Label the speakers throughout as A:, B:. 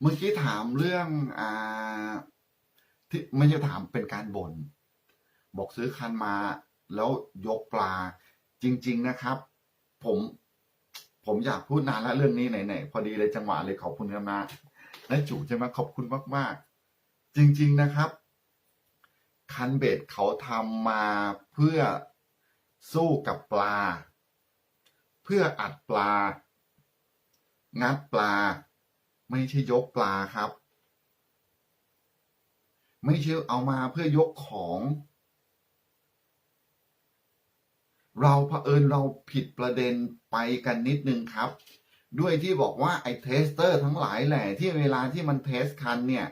A: เมื่อกี้ถามเรื่องอ่าที่ไม่ใช่ถามเป็นการบน่นบอกซื้อคันมา แล้วยกปลาจริง ๆนะครับ ผมผมอยากพูดนานแล้วเรื่องนี้ไหนๆพอดีเลยจังหวะเลยขอบคุณครับนะนายจู่ใช่ไหมขอบคุณมาก ๆ จริง ๆนะครับ คันเบ็ดเขาทำมาเพื่อสู้กับปลา เพื่ออัดปลา งัดปลา ไม่ใช่ยกปลาครับ ไม่ใช่เอามาเพื่อยกของ เราเผอิญเราผิดประเด็นไปกันนิดนึงครับ ด้วยที่บอกว่าไอ้เทสเตอร์ทั้งหลายแหล่ที่เวลาที่มันเทสคันเนี่ย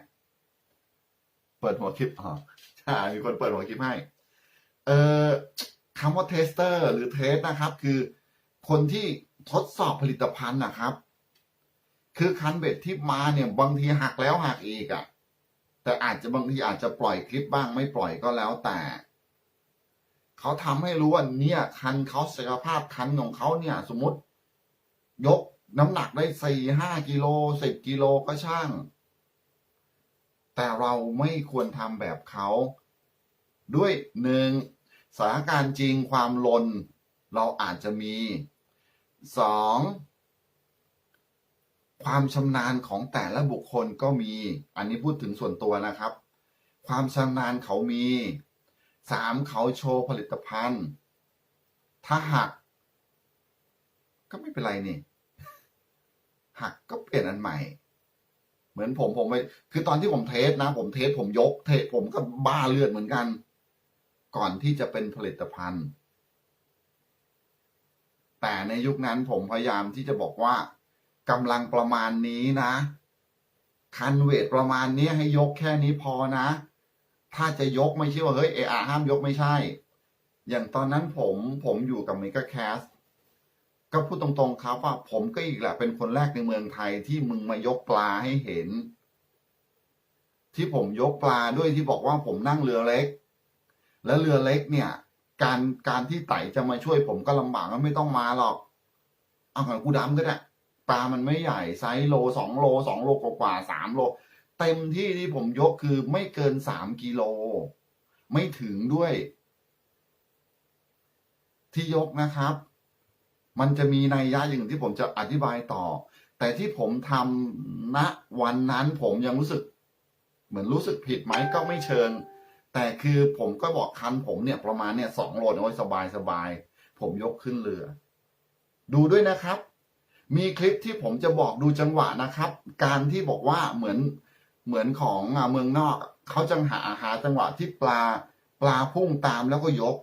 A: เปิดหัวคลิปอ๋อใช่มีคนเปิดหัวคลิปให้ เอ่อคำว่าเทสเตอร์หรือเทสนะครับ คือคนที่ทดสอบผลิตภัณฑ์นะครับ คือคันเบ็ดที่มาเนี่ยบางทีหักแล้วหักอีกอะ่ะ แต่อาจจะบางทีอาจจะปล่อยคลิปบ้างไม่ปล่อยก็แล้วแต่เขาทำให้รู้ว่าเนี่ยคันเขาศักยภาพคันของเขาเนี่ย สมมติ ยกน้ำหนักได้สี่ห้ากิโลสิบกิโลก็ช่าง แต่เราไม่ควรทำแบบเขาด้วยหนึ่งสถานการณ์จริงความลน เราอาจจะมีสอง ความชำนาญของแต่ละบุคคลก็มี อันนี้พูดถึงส่วนตัวนะครับ ความชำนาญเขามีสามเขาโชว์ผลิตภัณฑ์ ถ้าหัก ก็ไม่เป็นไรนี่ หักก็เปลี่ยนอันใหม่ เหมือนผมผมไปคือตอนที่ผมเทสนะ ผมเทสผมยก เทสผมก็บ้าเลือดเหมือนกัน ก่อนที่จะเป็นผลิตภัณฑ์ แต่ในยุคนั้นผมพยายามที่จะบอกว่า กำลังประมาณนี้นะ คันเวทประมาณนี้ให้ยกแค่นี้พอนะ ถ้าจะยกไม่ใช่ว่าเฮ้ยเออาห้ามยกไม่ใช่ อย่างตอนนั้นผมผมอยู่กับเมกาแคสก็พูดตรงๆครับว่าผมก็อีกแหละเป็นคนแรกในเมืองไทยที่มึงมายกปลาให้เห็น ที่ผมยกปลาด้วยที่บอกว่าผมนั่งเรือเล็ก แล้วเรือเล็กเนี่ย การการที่ไต่จะมาช่วยผมก็ลำบากก็ไม่ต้องมาหรอก เอาของกูดำก็ได้ ปลามันไม่ใหญ่ไซส์โลสองโลสองโลกว่าสามโล เต็มที่ที่ผมยกคือไม่เกินสามกิโล ไม่ถึงด้วย ที่ยกนะครับ มันจะมีนัยยะอย่างที่ผมจะอธิบายต่อ แต่ที่ผมทำณวันนั้นผมยังรู้สึก เหมือนรู้สึกผิดไหมก็ไม่เชิง แต่คือผมก็บอกคันผมเนี่ยประมาณเนี่ยสองโลโอ้ยสบายสบายผมยกขึ้นเรือ ดูด้วยนะครับ มีคลิปที่ผมจะบอกดูจังหวะนะครับ การที่บอกว่าเหมือนเหมือนของเมืองนอกเขาจังหาหาจังหวะที่ปลาปลาพุ่งตามแล้วก็ยก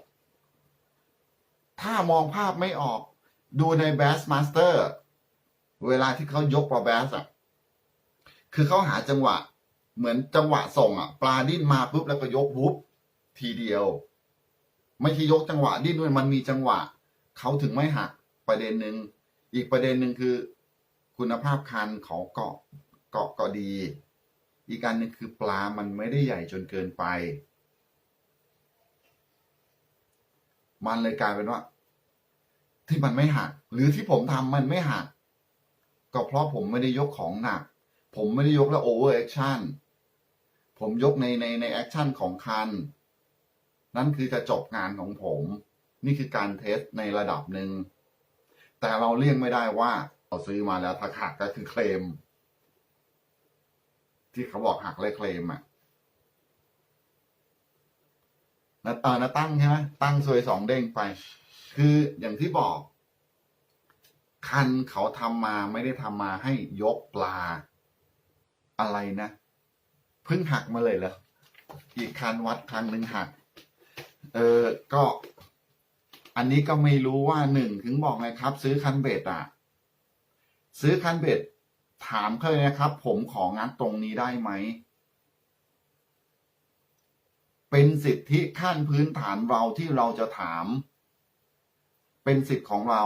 A: ถ้ามองภาพไม่ออก ดูใน Bass Master เวลาที่เขายกปลาแบสอะคือเขาหาจังหวะ เหมือนจังหวะส่งอะ ปลาดิ้นมาปุ๊บแล้วก็ยกวุบทีเดียว ไม่ใช่ยกจังหวะดิ้นด้วยมันมีจังหวะเขาถึงไม่หักประเด็นหนึ่ง อีกประเด็นหนึ่งคือ คุณภาพคันของเกาะเกาะก็ดี อีกการหนึ่งคือปลามันไม่ได้ใหญ่จนเกินไป มันเลยกลายเป็นว่า ที่มันไม่หัก หรือที่ผมทำมันไม่หัก ก็เพราะผมไม่ได้ยกของหนัก ผมไม่ได้ยกแล้วโอเวอร์แอคชั่นผมยกในในในแอคชั่นของคัน นั่นคือจะจบงานของผม นี่คือการเทสในระดับหนึ่ง แต่เราเลี่ยงไม่ได้ว่า เราซื้อมาแล้วถ้าหักก็คือเคลม ที่เขาบอกหักและเคลมอะนะตานะตั้งใช่ไหมตั้งซวยสองเด้งไป คืออย่างที่บอก คันเขาทำมาไม่ได้ทำมาให้ยกปลา อะไรนะเพิ่งหักมาเลยเหรออีกคันวัดครั้งหนึ่งหัก เออก็ อันนี้ก็ไม่รู้ว่าหนึ่งถึงบอกไงครับ ซื้อคันเบ็ดอะ ซื้อคันเบ็ดถามเขาเลยนะครับ ผมของัดตรงนี้ได้ไหม เป็นสิทธิขั้นพื้นฐานเราที่เราจะถาม เป็นสิทธิ์ของเรา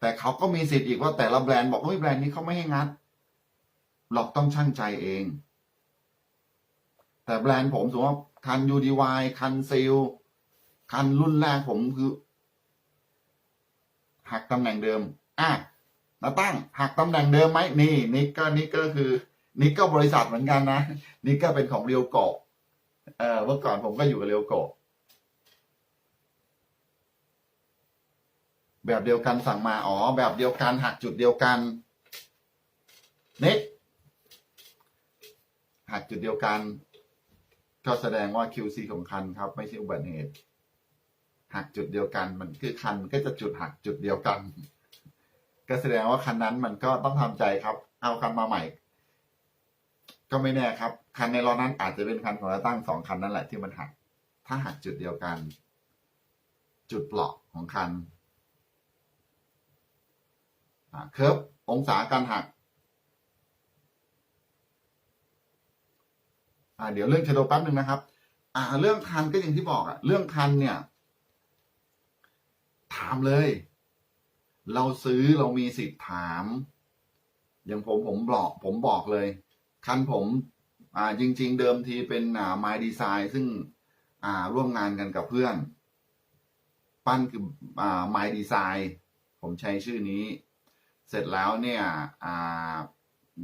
A: แต่เขาก็มีสิทธิ์อีกว่าแต่ละแบรนด์บอกเฮ้ยแบรนด์นี้เขาไม่ให้งัดหรอกต้องช่างใจเอง แต่แบรนด์ผมสมมติว่าคัน UDY คันซิล คันรุ่นแรกผมคือ หักตำแหน่งเดิม อะนาตั้งหักตำแหน่งเดิมไหมนี่นิกก็นิกก็คือ นิกก็บริษัทเหมือนกันนะนิกก็เป็นของเรียวโกะเออเมื่อก่อนผมก็อยู่กับเรียวโกะแบบเดียวกันสั่งมาอ๋อ แบบเดียวกันหักจุดเดียวกันนิกหักจุดเดียวกัน ก็แสดงว่า QC ของคันครับ ไม่ใช่อุบัติเหตุ หักจุดเดียวกัน มันคือคันก็จะจุดหักจุดเดียวกัน ก็แสดงว่าคันนั้นมันก็ต้องทำใจครับ เอาคันมาใหม่ ก็ไม่แน่ครับ คันในล้อนั้นอาจจะเป็นคันของเราตั้งสองคันนั่นแหละที่มันหัก ถ้าหักจุดเดียวกัน จุดเปราะของคันเคิร์ฟองศาการหักเดี๋ยวเรื่องชโดแป๊บหนึ่งนะครับ อ่า เรื่องคันก็อย่างที่บอกอะเรื่องคันเนี่ย ถามเลย เราซื้อเรามีสิทธิ์ถาม อย่างผมผมบอกผมบอกเลย คันผมอ่าจริง ๆ เดิมทีเป็นอ่า My Design ซึ่งอ่าร่วมงานกันกับเพื่อน ปั้นคืออ่า My Design ผมใช้ชื่อนี้ เสร็จแล้วเนี่ยอ่า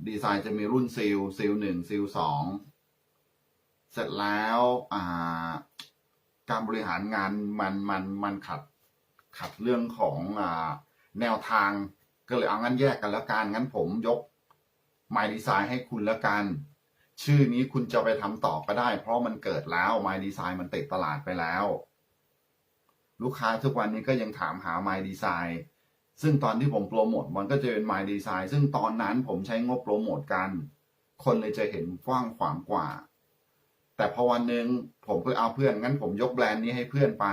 A: ดีไซน์จะมีรุ่นซิลซิลหนึ่งซิลสองเสร็จแล้วอ่าการบริหารงานมันมันมันขัด ขัดเรื่องของอ่าแนวทางก็เลยเอางั้นแยกกันแล้วกันงั้นผมยก My Design ให้คุณแล้วกัน ชื่อนี้คุณจะไปทำต่อก็ได้ เพราะมันเกิดแล้ว My Design มันติดตลาดไปแล้ว ลูกค้าทุกวันนี้ก็ยังถามหา My Design ซึ่งตอนที่ผมโปรโมทมันก็จะเป็น My Design ซึ่งตอนนั้นผมใช้งบโปรโมทกัน คนเลยจะเห็นกว้างขวางกว่า แต่พอวันหนึ่งผมไปเอาเพื่อนงั้นผมยกแบรนด์นี้ให้เพื่อนไป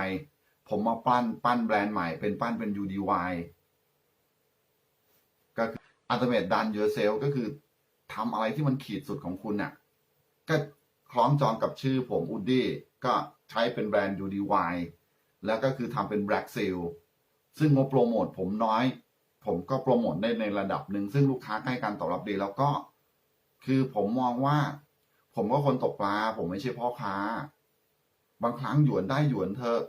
A: ผมมาปั้นปั้นแบรนด์ใหม่เป็นปั้นเป็น UDY ก็คือ Ultimate Done Yourself ก็คือทำอะไรที่มันขีดสุดของคุณน่ะ ก็คล้องจองกับชื่อผมอุดดี้ก็ใช้เป็นแบรนด์ UDY แล้วก็คือทำเป็น Black Seal ซึ่งงบโปรโมทผมน้อย ผมก็โปรโมทได้ในระดับหนึ่ง ซึ่งลูกค้าให้การตอบรับดี แล้วก็คือผมมองว่า ผมก็คนตกปลา ผมไม่ใช่พ่อค้า บางครั้งหยวนได้หยวนเถอ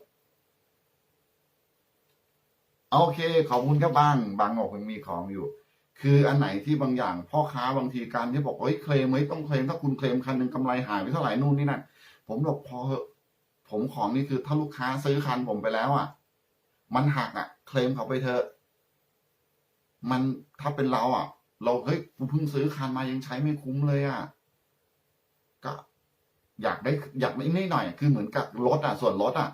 A: โอเค ขอบคุณครับบาง บางบอกยังมีของอยู่ คืออันไหนที่บางอย่างพ่อค้าบางทีการที่บอกเฮ้ยเคลมไม่ต้องเคลมถ้าคุณเคลมคันหนึ่งกำไรหายไปเท่าไหร่นู่นนี่นั่นผมบอกพอผมของนี่คือถ้าลูกค้าซื้อคันผมไปแล้วอะ มันหักอะ เคลมเขาไปเถอะมันถ้าเป็นเราอะ เราเฮ้ยกูเพิ่งซื้อคันมายังใช้ไม่คุ้มเลยอะก็อยากได้อยากได้นี่หน่อย คือเหมือนกับรถอะ ส่วนรถอะ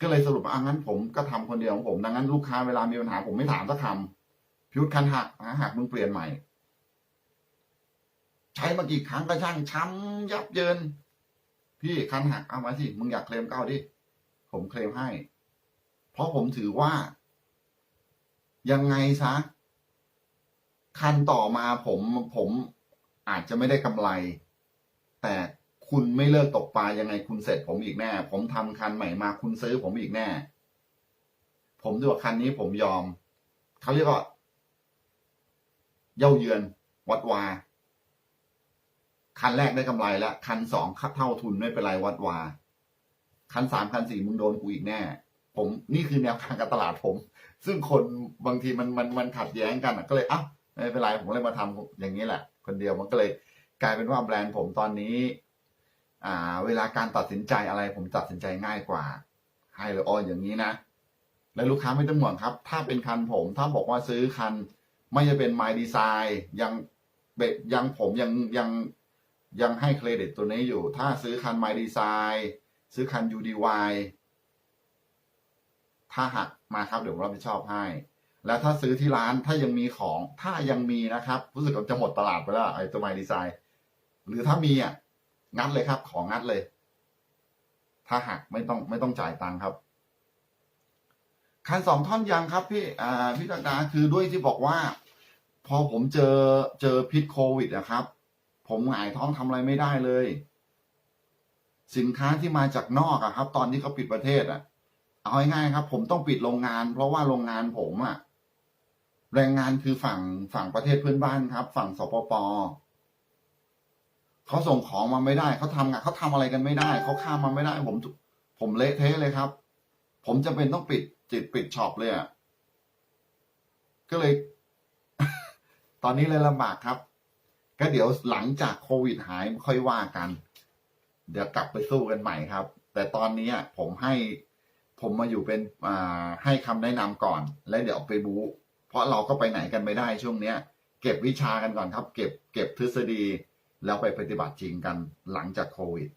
A: ก็เลยสรุปว่าอะงั้นผมก็ทำคนเดียวของผม ดังนั้นลูกค้าเวลามีปัญหาผมไม่ถามสักคำพิวคันหักอะหักมึงเปลี่ยนใหม่ ใช้มากี่ครั้งก็ช่างช้ำยับเยิน พี่คันหักเอามาสิมึงอยากเคลมก็เอาดิผมเคลมให้ เพราะผมถือว่า ยังไงซะคันต่อมาผมผมอาจจะไม่ได้กำไร แต่ คุณไม่เลิกตกปลายังไงคุณเสร็จผมอีกแน่ ผมทำคันใหม่มาคุณซื้อผมอีกแน่ ผมดูว่าคันนี้ผมยอมเขาเรียกว่าเย่าเยือน วัดวา คันแรกได้กำไรแล้ว คันสองเท่าทุนไม่เป็นไรวัดวา คันสามคันสี่มึงโดนกูอีกแน่ ผมนี่คือแนวทางการตลาดผม ซึ่งคนบางทีมันมันมันขัดแย้งกันก็เลยอ้าไม่เป็นไรผมเลยมาทำอย่างนี้แหละ คนเดียวมันก็เลยกลายเป็นว่าแบรนด์ผมตอนนี้ อ่า เวลาการตัดสินใจอะไร ผมตัดสินใจง่ายกว่าให้เลยอ๋ออย่างนี้นะและลูกค้าไม่ต้องห่วงครับ ถ้าเป็นคันผม ถ้าบอกว่าซื้อคัน ไม่จะเป็น My Design ยังเบยังผมยังยังยังให้เครดิตตัวนี้อยู่ ถ้าซื้อคัน My Design ซื้อคัน UDY ถ้าหักมาครับเดี๋ยวผมรับผิดชอบให้ แล้วถ้าซื้อที่ร้านถ้ายังมีของ ถ้ายังมีนะครับ รู้สึกว่าจะหมดตลาดไปแล้วไอ้ตัว My Design หรือถ้ามีอะ งัดเลยครับ ของัดเลย ถ้าหักไม่ต้องไม่ต้องจ่ายตังค์ครับ คันสองท่อนยังครับ พี่อ่าพี่ตาดาคือด้วยที่บอกว่า พอผมเจอเจอพิษโควิดนะครับ ผมหงายท้องทำอะไรไม่ได้เลย สินค้าที่มาจากนอกอะครับ ตอนที่เขาปิดประเทศอะเอาง่ายๆครับ ผมต้องปิดโรงงาน เพราะว่าโรงงานผมอะแรงงานคือฝั่งฝั่งประเทศเพื่อนบ้านครับ ฝั่งสปป เขาส่งของมาไม่ได้เขาทำงานเขาทำอะไรกันไม่ได้เขาข้ามมาไม่ได้ ผม ผมเละเทะเลยครับ ผมจะเป็นต้องปิดจิตปิดช็อปเลยอะก็เลย ตอนนี้เลยลำบากครับ ก็เดี๋ยวหลังจากโควิดหายค่อยว่ากัน เดี๋ยวกลับไปสู้กันใหม่ครับ แต่ตอนนี้ผมให้ผมมาอยู่เป็นอ่าให้คำแนะนำก่อน แล้วเดี๋ยวไปบู๊เพราะเราก็ไปไหนกันไม่ได้ช่วงเนี้ย เก็บวิชากันก่อนครับ เก็บ เก็บทฤษฎี แล้วไปปฏิบัติจริงกันหลังจากโควิด